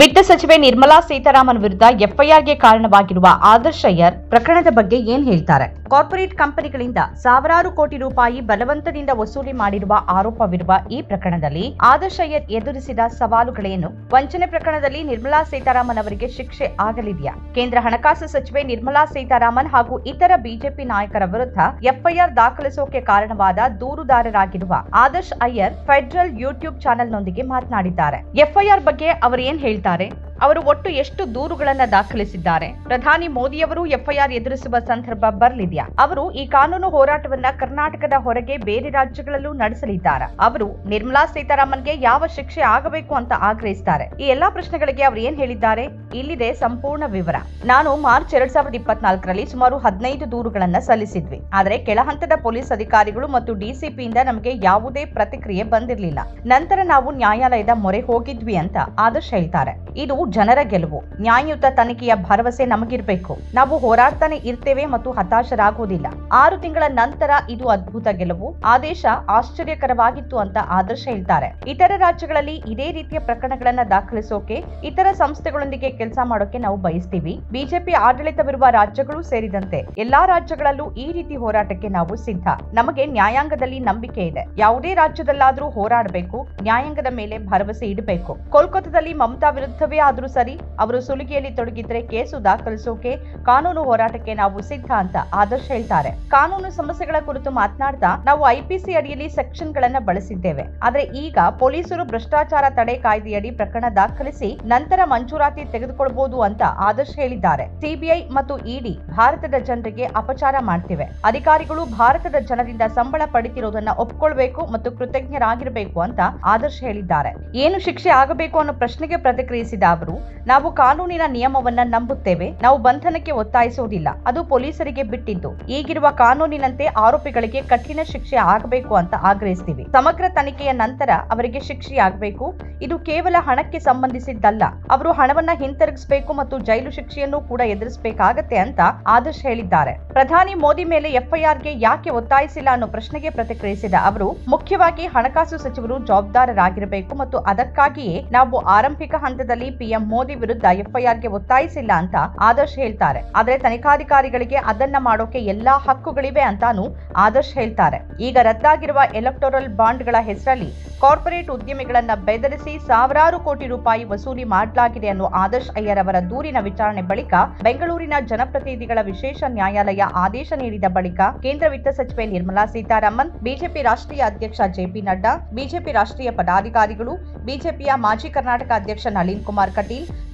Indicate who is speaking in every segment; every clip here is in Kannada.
Speaker 1: ವಿತ್ತ ಸಚಿವೆ ನಿರ್ಮಲಾ ಸೀತಾರಾಮನ್ ವಿರುದ್ಧ ಎಫ್ಐಆರ್ಗೆ ಕಾರಣವಾಗಿರುವ ಆದರ್ಶ ಅಯ್ಯರ್ ಪ್ರಕರಣದ ಬಗ್ಗೆ ಏನ್ ಹೇಳ್ತಾರೆ? ಕಾರ್ಪೊರೇಟ್ ಕಂಪನಿಗಳಿಂದ ಸಾವಿರಾರು ಕೋಟಿ ರೂಪಾಯಿ ಬಲವಂತದಿಂದ ವಸೂಲಿ ಮಾಡಿರುವ ಆರೋಪವಿರುವ ಈ ಪ್ರಕರಣದಲ್ಲಿ ಆದರ್ಶ ಅಯ್ಯರ್ ಎದುರಿಸಿದ ಸವಾಲುಗಳೇನು? ವಂಚನೆ ಪ್ರಕರಣದಲ್ಲಿ ನಿರ್ಮಲಾ ಸೀತಾರಾಮನ್ ಅವರಿಗೆ ಶಿಕ್ಷೆ ಆಗಲಿದೆಯಾ? ಕೇಂದ್ರ ಹಣಕಾಸು ಸಚಿವೆ ನಿರ್ಮಲಾ ಸೀತಾರಾಮನ್ ಹಾಗೂ ಇತರ ಬಿಜೆಪಿ ನಾಯಕರ ವಿರುದ್ಧ ಎಫ್ಐಆರ್ ದಾಖಲಿಸೋಕೆ ಕಾರಣವಾದ ದೂರುದಾರರಾಗಿರುವ ಆದರ್ಶ್ ಅಯ್ಯರ್ ಫೆಡರಲ್ ಯೂಟ್ಯೂಬ್ ಚಾನೆಲ್ನೊಂದಿಗೆ ಮಾತನಾಡಿದ್ದಾರೆ. ಎಫ್ಐಆರ್ ಬಗ್ಗೆ ಅವರು ಏನ್ ಹೇಳ್ತಾರೆ ಅವರು ಒಟ್ಟು ಎಷ್ಟು ದೂರುಗಳನ್ನ ದಾಖಲಿಸಿದ್ದಾರೆ? ಪ್ರಧಾನಿ ಮೋದಿಯವರು ಎಫ್ಐಆರ್ ಎದುರಿಸುವ ಸಂದರ್ಭ ಬರಲಿದೆಯಾ? ಅವರು ಈ ಕಾನೂನು ಹೋರಾಟವನ್ನ ಕರ್ನಾಟಕದ ಹೊರಗೆ ಬೇರೆ ರಾಜ್ಯಗಳಲ್ಲೂ ನಡೆಸಲಿದ್ದಾರೆ? ಅವರು ನಿರ್ಮಲಾ ಸೀತಾರಾಮನ್ಗೆ ಯಾವ ಶಿಕ್ಷೆ ಆಗಬೇಕು ಅಂತ ಆಗ್ರಹಿಸಿದ್ದಾರೆ ಈ ಎಲ್ಲಾ ಪ್ರಶ್ನೆಗಳಿಗೆ ಅವರು ಏನ್ ಹೇಳಿದ್ದಾರೆ? ಇಲ್ಲಿದೆ ಸಂಪೂರ್ಣ ವಿವರ. ನಾನು ಮಾರ್ಚ್ ಎರಡ್ ಸಾವಿರದ ಇಪ್ಪತ್ನಾಲ್ಕರಲ್ಲಿ ಸುಮಾರು ಹದಿನೈದು ದೂರುಗಳನ್ನ ಸಲ್ಲಿಸಿದ್ವಿ. ಆದರೆ ಕೆಳಹಂತದ ಪೊಲೀಸ್ ಅಧಿಕಾರಿಗಳು ಮತ್ತು ಡಿಸಿಪಿಯಿಂದ ನಮಗೆ ಯಾವುದೇ ಪ್ರತಿಕ್ರಿಯೆ ಬಂದಿರಲಿಲ್ಲ. ನಂತರ ನಾವು ನ್ಯಾಯಾಲಯದ ಮೊರೆ ಹೋಗಿದ್ವಿ ಅಂತ ಆದರ್ಶ ಹೇಳ್ತಾರೆ. ಇದು ಜನರ ಗೆಲುವು. ನ್ಯಾಯಯುತ ತನಿಖೆಯ ಭರವಸೆ ನಮಗಿರಬೇಕು. ನಾವು ಹೋರಾಡ್ತಾನೆ ಇರ್ತೇವೆ ಮತ್ತು ಹತಾಶರಾಗುವುದಿಲ್ಲ. ಆರು ತಿಂಗಳ ನಂತರ ಇದು ಅದ್ಭುತ ಗೆಲುವು. ಆದೇಶ ಆಶ್ಚರ್ಯಕರವಾಗಿತ್ತು ಅಂತ ಆದರ್ಶ ಹೇಳ್ತಾರೆ. ಇತರ ರಾಜ್ಯಗಳಲ್ಲಿ ಇದೇ ರೀತಿಯ ಪ್ರಕರಣಗಳನ್ನ ದಾಖಲಿಸೋಕೆ, ಇತರ ಸಂಸ್ಥೆಗಳೊಂದಿಗೆ ಕೆಲಸ ಮಾಡೋಕೆ ನಾವು ಬಯಸ್ತೀವಿ. ಬಿಜೆಪಿ ಆಡಳಿತವಿರುವ ರಾಜ್ಯಗಳು ಸೇರಿದಂತೆ ಎಲ್ಲಾ ರಾಜ್ಯಗಳಲ್ಲೂ ಈ ರೀತಿ ಹೋರಾಟಕ್ಕೆ ನಾವು ಸಿದ್ಧ. ನಮಗೆ ನ್ಯಾಯಾಂಗದಲ್ಲಿ ನಂಬಿಕೆ ಇದೆ. ಯಾವುದೇ ರಾಜ್ಯದಲ್ಲಾದ್ರೂ ಹೋರಾಡಬೇಕು, ನ್ಯಾಯಾಂಗದ ಮೇಲೆ ಭರವಸೆ ಇಡಬೇಕು. ಕೋಲ್ಕತ್ತಾದಲ್ಲಿ ಮಮತಾ ವಿರುದ್ಧವೇ ಸರಿ, ಅವರು ಸುಲಿಗೆಯಲ್ಲಿ ತೊಡಗಿದ್ರೆ ಕೇಸು ದಾಖಲಿಸೋಕೆ ಕಾನೂನು ಹೋರಾಟಕ್ಕೆ ನಾವು ಸಿದ್ಧ ಅಂತ ಆದರ್ಶ ಹೇಳ್ತಾರೆ. ಕಾನೂನು ಸಮಸ್ಯೆಗಳ ಕುರಿತು ಮಾತನಾಡ್ತಾ, ನಾವು ಐಪಿಸಿ ಅಡಿಯಲ್ಲಿ ಸೆಕ್ಷನ್ ಗಳನ್ನ ಬಳಸಿದ್ದೇವೆ. ಆದ್ರೆ ಈಗ ಪೊಲೀಸರು ಭ್ರಷ್ಟಾಚಾರ ತಡೆ ಕಾಯ್ದೆಯಡಿ ಪ್ರಕರಣ ದಾಖಲಿಸಿ ನಂತರ ಮಂಜೂರಾತಿ ತೆಗೆದುಕೊಳ್ಬಹುದು ಅಂತ ಆದರ್ಶ ಹೇಳಿದ್ದಾರೆ. ಸಿಬಿಐ ಮತ್ತು ಇಡಿ ಭಾರತದ ಜನರಿಗೆ ಅಪಚಾರ ಮಾಡ್ತಿವೆ. ಅಧಿಕಾರಿಗಳು ಭಾರತದ ಜನರಿಂದ ಸಂಬಳ ಪಡಿತಿರೋದನ್ನ ಒಪ್ಕೊಳ್ಬೇಕು ಮತ್ತು ಕೃತಜ್ಞರಾಗಿರಬೇಕು ಅಂತ ಆದರ್ಶ ಹೇಳಿದ್ದಾರೆ. ಏನು ಶಿಕ್ಷೆ ಆಗಬೇಕು ಅನ್ನೋ ಪ್ರಶ್ನೆಗೆ ಪ್ರತಿಕ್ರಿಯಿಸಿದ ಅವರು ನಾವು ಕಾನೂನಿನ ನಿಯಮವನ್ನ ನಂಬುತ್ತೇವೆ. ನಾವು ಬಂಧನಕ್ಕೆ ಒತ್ತಾಯಿಸುವುದಿಲ್ಲ. ಅದು ಪೊಲೀಸರಿಗೆ ಬಿಟ್ಟಿದ್ದು. ಈಗಿರುವ ಕಾನೂನಿನಂತೆ ಆರೋಪಿಗಳಿಗೆ ಕಠಿಣ ಶಿಕ್ಷೆ ಆಗಬೇಕು ಅಂತ ಆಗ್ರಹಿಸ್ತೀವಿ. ಸಮಗ್ರ ತನಿಖೆಯ ನಂತರ ಅವರಿಗೆ ಶಿಕ್ಷೆ ಆಗಬೇಕು ಇದು ಕೇವಲ ಹಣಕ್ಕೆ ಸಂಬಂಧಿಸಿದ್ದಲ್ಲ. ಅವರು ಹಣವನ್ನ ಹಿಂತಿರುಗಿಸಬೇಕು ಮತ್ತು ಜೈಲು ಶಿಕ್ಷೆಯನ್ನು ಕೂಡ ಎದುರಿಸಬೇಕಾಗತ್ತೆ ಅಂತ ಆದರ್ಶ್ ಹೇಳಿದ್ದಾರೆ. ಪ್ರಧಾನಿ ಮೋದಿ ಮೇಲೆ ಎಫ್ಐಆರ್ಗೆ ಯಾಕೆ ಒತ್ತಾಯಿಸಿಲ್ಲ ಅನ್ನೋ ಪ್ರಶ್ನೆಗೆ ಪ್ರತಿಕ್ರಿಯಿಸಿದ ಅವರು, ಮುಖ್ಯವಾಗಿ ಹಣಕಾಸು ಸಚಿವರು ಜವಾಬ್ದಾರರಾಗಿರಬೇಕು ಮತ್ತು ಅದಕ್ಕಾಗಿಯೇ ನಾವು ಆರಂಭಿಕ ಹಂತದಲ್ಲಿ ಪಿಎಂ ಮೋದಿ ವಿರುದ್ಧ ಎಫ್ಐಆರ್ಗೆ ಒತ್ತಾಯಿಸಿಲ್ಲ ಅಂತ ಆದರ್ಶ್ ಹೇಳ್ತಾರೆ. ಆದ್ರೆ ತನಿಖಾಧಿಕಾರಿಗಳಿಗೆ ಅದನ್ನ ಮಾಡೋಕೆ ಎಲ್ಲಾ ಹಕ್ಕುಗಳಿವೆ ಅಂತಾನು ಆದರ್ಶ್ ಹೇಳ್ತಾರೆ. ಈಗ ರದ್ದಾಗಿರುವ ಎಲೆಕ್ಟೋರಲ್ ಬಾಂಡ್ಗಳ ಹೆಸರಲ್ಲಿ ಕಾರ್ಪೊರೇಟ್ ಉದ್ಯಮಿಗಳನ್ನ ಬೆದರಿಸಿ ಸಾವಿರಾರು ಕೋಟಿ ರೂಪಾಯಿ ವಸೂಲಿ ಮಾಡಲಾಗಿದೆ ಅನ್ನೋ ಆದರ್ಶ್ ಅಯ್ಯರ್ ಅವರ ದೂರಿನ ವಿಚಾರಣೆ ಬಳಿಕ ಬೆಂಗಳೂರಿನ ಜನಪ್ರತಿನಿಧಿಗಳ ವಿಶೇಷ ನ್ಯಾಯಾಲಯ ಆದೇಶ ನೀಡಿದ ಬಳಿಕ ಕೇಂದ್ರ ವಿತ್ತ ಸಚಿವೆ ನಿರ್ಮಲಾ ಸೀತಾರಾಮನ್, ಬಿಜೆಪಿ ರಾಷ್ಟ್ರೀಯ ಅಧ್ಯಕ್ಷ ಜೆಪಿ ನಡ್ಡಾ, ಬಿಜೆಪಿ ರಾಷ್ಟ್ರೀಯ ಪದಾಧಿಕಾರಿಗಳು, ಬಿಜೆಪಿಯ ಮಾಜಿ ಕರ್ನಾಟಕ ಅಧ್ಯಕ್ಷ ನಳಿನ್ ಕುಮಾರ್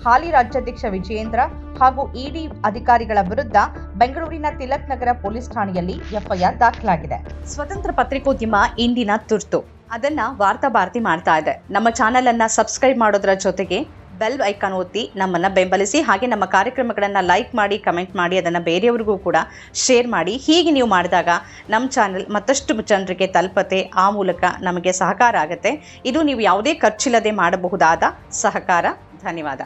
Speaker 1: ಹಾಲಿ ರಾಜ್ಯಾಧ್ಯಕ್ಷ ವಿಜಯೇಂದ್ರ ಹಾಗೂ ಇಡಿ ಅಧಿಕಾರಿಗಳ ವಿರುದ್ಧ ಬೆಂಗಳೂರಿನ ತಿಲಕ್ ನಗರ ಪೊಲೀಸ್ ಠಾಣೆಯಲ್ಲಿ ಎಫ್ಐಆರ್ ದಾಖಲಾಗಿದೆ. ಸ್ವತಂತ್ರ ಪತ್ರಿಕೋದ್ಯಮ ಇಂದಿನ ತುರ್ತು. ಅದನ್ನ ವಾರ್ತಾ ಭಾರತಿ ಮಾಡ್ತಾ ಇದೆ. ನಮ್ಮ ಚಾನೆಲ್ ಅನ್ನ ಸಬ್ಸ್ಕ್ರೈಬ್ ಮಾಡೋದ್ರ ಜೊತೆಗೆ ಬೆಲ್ ಐಕಾನ್ ಒತ್ತಿ ನಮ್ಮನ್ನ ಬೆಂಬಲಿಸಿ ಹಾಗೆ ನಮ್ಮ ಕಾರ್ಯಕ್ರಮಗಳನ್ನ ಲೈಕ್ ಮಾಡಿ, ಕಮೆಂಟ್ ಮಾಡಿ, ಅದನ್ನ ಬೇರೆಯವರಿಗೂ ಕೂಡ ಶೇರ್ ಮಾಡಿ. ಹೀಗೆ ನೀವು ಮಾಡಿದಾಗ ನಮ್ಮ ಚಾನೆಲ್ ಮತ್ತಷ್ಟು ಜನರಿಗೆ ತಲುಪತೆ, ಆ ಮೂಲಕ ನಮಗೆ ಸಹಕಾರ ಆಗುತ್ತೆ. ಇದು ನೀವು ಯಾವುದೇ ಖರ್ಚಿಲ್ಲದೆ ಮಾಡಬಹುದಾದ ಸಹಕಾರ. ಧನ್ಯವಾದ